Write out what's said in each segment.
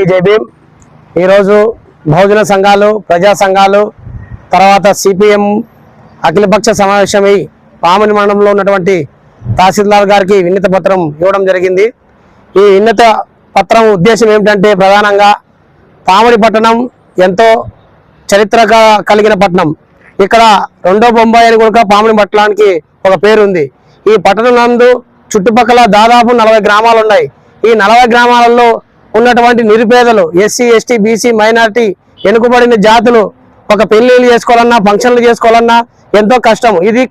ఈ ఈరోజు బహుజన సంఘాలు ప్రజా సంఘాలు తర్వాత సిపిఎం అఖిలపక్ష సమావేశమై పామని మండలంలో ఉన్నటువంటి తహసీల్దార్ గారికి విన్నత పత్రం ఇవ్వడం జరిగింది. ఈ విన్నత పత్రం ఉద్దేశం ఏమిటంటే ప్రధానంగా పామడి పట్టణం ఎంతో చరిత్ర కలిగిన పట్టణం. ఇక్కడ రెండో బొంబాయి అని కూడా పాముడి పట్టణానికి ఒక పేరు ఉంది ఈ పట్టణం నందు చుట్టుపక్కల దాదాపు నలభై గ్రామాలు ఉన్నాయి ఈ నలభై గ్రామాలలో ఉన్నటువంటి నిరుపేదలు ఎస్సీ ఎస్టీ బీసీ మైనారిటీ వెనుకబడిన జాతులు ఒక పెళ్ళిళ్ళు చేసుకోవాలన్నా ఫంక్షన్లు చేసుకోవాలన్నా ఎంతో కష్టం. ఇది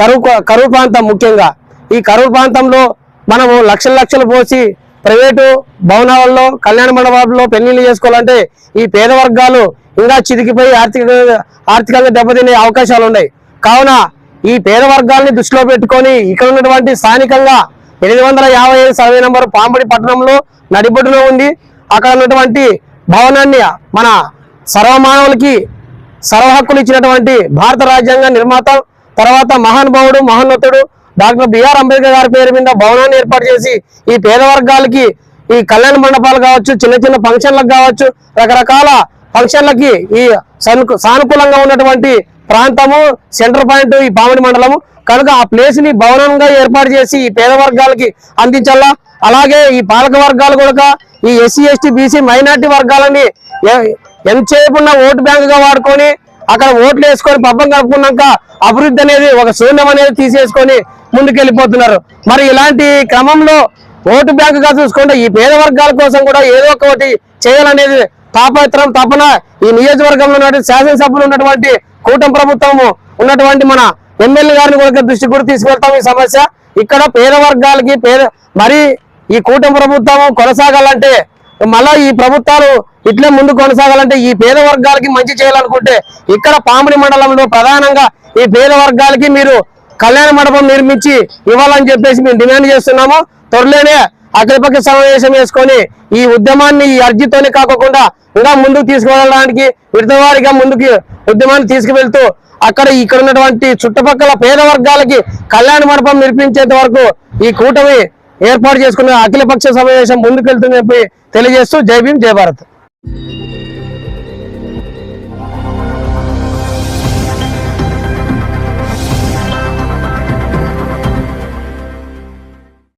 కరువు కరువు ప్రాంతం ముఖ్యంగా. ఈ కరువు ప్రాంతంలో మనము లక్షల లక్షలు పోసి ప్రైవేటు భవనాలలో కళ్యాణ మండపాల్లో పెళ్ళిళ్ళు చేసుకోవాలంటే ఈ పేద వర్గాలు ఇంకా చితికిపోయి ఆర్థిక ఆర్థికంగా దెబ్బతినే అవకాశాలు ఉన్నాయి కావున ఈ పేద వర్గాల్ని దృష్టిలో పెట్టుకొని ఇక్కడ ఉన్నటువంటి స్థానికంగా ఎనిమిది వందల యాభై ఐదు సర్వే నంబర్ పాంబడి పట్టణంలో నడిబొడ్డులో ఉంది. అక్కడ ఉన్నటువంటి భవనాన్ని మన సర్వమానవులకి సర్వ హక్కులు ఇచ్చినటువంటి భారత రాజ్యాంగ నిర్మాత తర్వాత మహానుభావుడు మహోన్నతుడు డాక్టర్ బిఆర్ అంబేద్కర్ గారి పేరు మీద భవనాన్ని ఏర్పాటు చేసి ఈ పేద వర్గాలకి ఈ కళ్యాణ మండపాలు కావచ్చు చిన్న చిన్న ఫంక్షన్లకు కావచ్చు రకరకాల ఫంక్షన్లకి ఈ సానుకూలంగా ఉన్నటువంటి ప్రాంతము సెంటర్ పాయింట్ ఈ పామిడి మండలము. కనుక ఆ ప్లేస్ని భవనంగా ఏర్పాటు చేసి ఈ పేద వర్గాలకి అందించాలా? అలాగే ఈ పాలక వర్గాలు కూడా ఈ ఎస్సీ ఎస్టీ బీసీ మైనార్టీ వర్గాలని ఎంత ఎంతసేపు ఓటు బ్యాంక్గా వాడుకొని అక్కడ ఓట్లు వేసుకొని పబ్బం కలుపుకున్నాక అభివృద్ధి అనేది ఒక శూన్యం అనేది తీసేసుకొని ముందుకెళ్ళిపోతున్నారు. మరి ఇలాంటి క్రమంలో ఓటు బ్యాంక్గా చూసుకుంటే ఈ పేద వర్గాల కోసం కూడా ఏదో ఒకటి చేయాలనేది తాపత్రం తపన ఈ నియోజకవర్గంలో ఉన్నటువంటి శాసనసభ్యులు ఉన్నటువంటి కూటమి ప్రభుత్వము ఉన్నటువంటి మన ఎమ్మెల్యే గారిని కూడా దృష్టి కూడా తీసుకెళ్తాం ఈ సమస్య. ఇక్కడ పేద వర్గాలకి పేద మరి ఈ కూటమి ప్రభుత్వం కొనసాగాలంటే మళ్ళా ఈ ప్రభుత్వాలు ఇట్లే ముందు కొనసాగాలంటే ఈ పేద వర్గాలకి మంచి చేయాలనుకుంటే ఇక్కడ పామిడి మండలంలో ప్రధానంగా ఈ పేద వర్గాలకి మీరు కళ్యాణ మండపం నిర్మించి ఇవ్వాలని చెప్పేసి మేము డిమాండ్ చేస్తున్నాము. త్వరలోనే అఖిలపక్ష సమావేశం వేసుకొని ఈ ఉద్యమాన్ని ఈ అర్జీతోనే కాకుండా ఇంకా ముందుకు తీసుకువెళ్ళడానికి విడతవారిగా ముందుకు ఉద్యమాన్ని తీసుకువెళ్తూ అక్కడ ఇక్కడ ఉన్నటువంటి చుట్టుపక్కల పేద వర్గాలకి కళ్యాణ మండపం నిర్మించేంత వరకు ఈ కూటమి ఏర్పాటు చేసుకున్న అఖిలపక్ష సమావేశం ముందుకెళ్తుందని చెప్పి తెలియజేస్తూ జై భీం జయ భారత్.